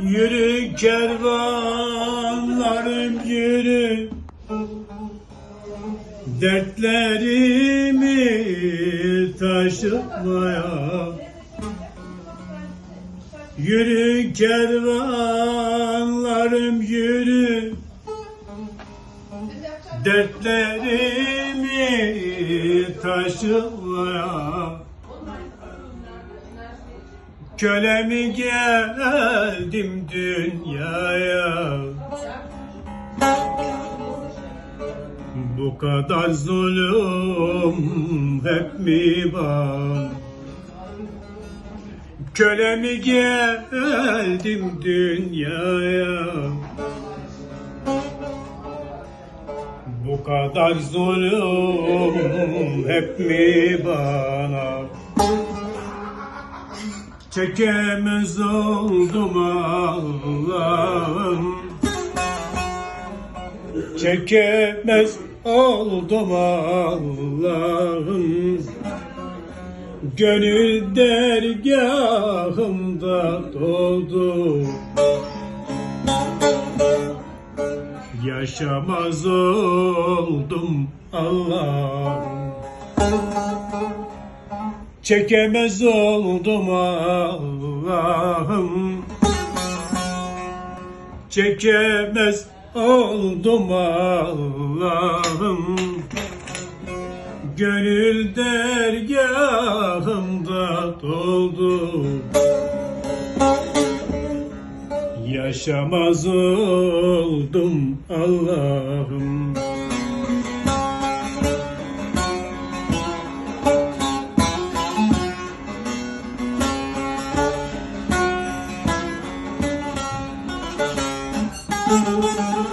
Yürü kervanlarım yürü. Dertlerimi taşımaya. Yürü kervanlarım yürü. Dertlerimi taşımaya Köle mi geldim dünyaya? Bu kadar zulüm hep mi var? Köle mi geldim dünyaya Bu kadar zulüm hep mi bana? Çekemez oldum Allah'ım. Çekemez oldum Allah'ım. Gönül dergahımda doldu Yaşamaz oldum Allah'ım. Çekemez oldum Allah'ım. Çekemez oldum Allah'ım. Gönül dergahımda doldu yaşamaz oldum Allah'ım. Müzik